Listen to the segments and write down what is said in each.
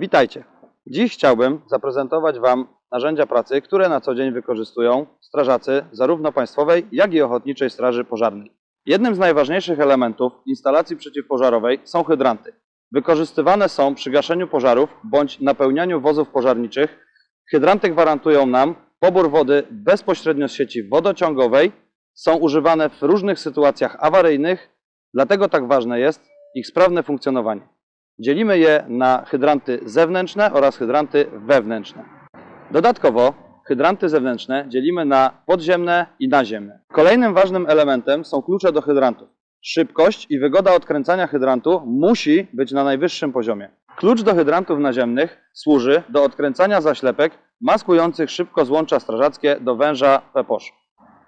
Witajcie. Dziś chciałbym zaprezentować Wam narzędzia pracy, które na co dzień wykorzystują strażacy zarówno Państwowej, jak i Ochotniczej Straży Pożarnej. Jednym z najważniejszych elementów instalacji przeciwpożarowej są hydranty. Wykorzystywane są przy gaszeniu pożarów bądź napełnianiu wozów pożarniczych. Hydranty gwarantują nam pobór wody bezpośrednio z sieci wodociągowej. Są używane w różnych sytuacjach awaryjnych, dlatego tak ważne jest ich sprawne funkcjonowanie. Dzielimy je na hydranty zewnętrzne oraz hydranty wewnętrzne. Dodatkowo hydranty zewnętrzne dzielimy na podziemne i naziemne. Kolejnym ważnym elementem są klucze do hydrantów. Szybkość i wygoda odkręcania hydrantu musi być na najwyższym poziomie. Klucz do hydrantów naziemnych służy do odkręcania zaślepek maskujących szybko złącza strażackie do węża PEPOSZ.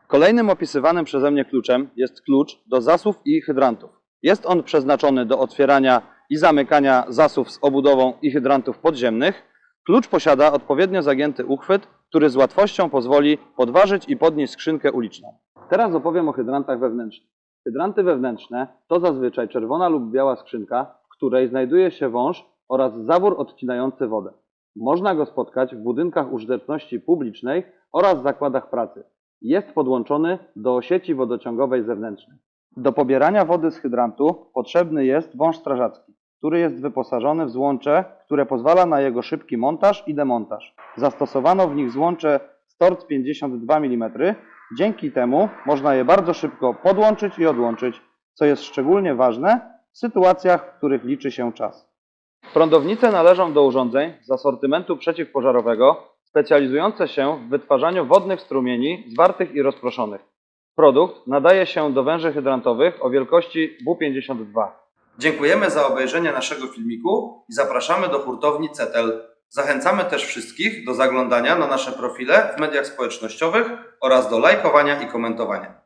Kolejnym opisywanym przeze mnie kluczem jest klucz do zasów i hydrantów. Jest on przeznaczony do otwierania i zamykania zasów z obudową i hydrantów podziemnych. Klucz posiada odpowiednio zagięty uchwyt, który z łatwością pozwoli podważyć i podnieść skrzynkę uliczną. Teraz opowiem o hydrantach wewnętrznych. Hydranty wewnętrzne to zazwyczaj czerwona lub biała skrzynka, w której znajduje się wąż oraz zawór odcinający wodę. Można go spotkać w budynkach użyteczności publicznej oraz zakładach pracy. Jest podłączony do sieci wodociągowej zewnętrznej. Do pobierania wody z hydrantu potrzebny jest wąż strażacki, który jest wyposażony w złącze, które pozwala na jego szybki montaż i demontaż. Zastosowano w nich złącze Stort 52 mm. Dzięki temu można je bardzo szybko podłączyć i odłączyć, co jest szczególnie ważne w sytuacjach, w których liczy się czas. Prądownice należą do urządzeń z asortymentu przeciwpożarowego specjalizujące się w wytwarzaniu wodnych strumieni zwartych i rozproszonych. Produkt nadaje się do węży hydrantowych o wielkości W52. Dziękujemy za obejrzenie naszego filmiku i zapraszamy do hurtowni CETEL. Zachęcamy też wszystkich do zaglądania na nasze profile w mediach społecznościowych oraz do lajkowania i komentowania.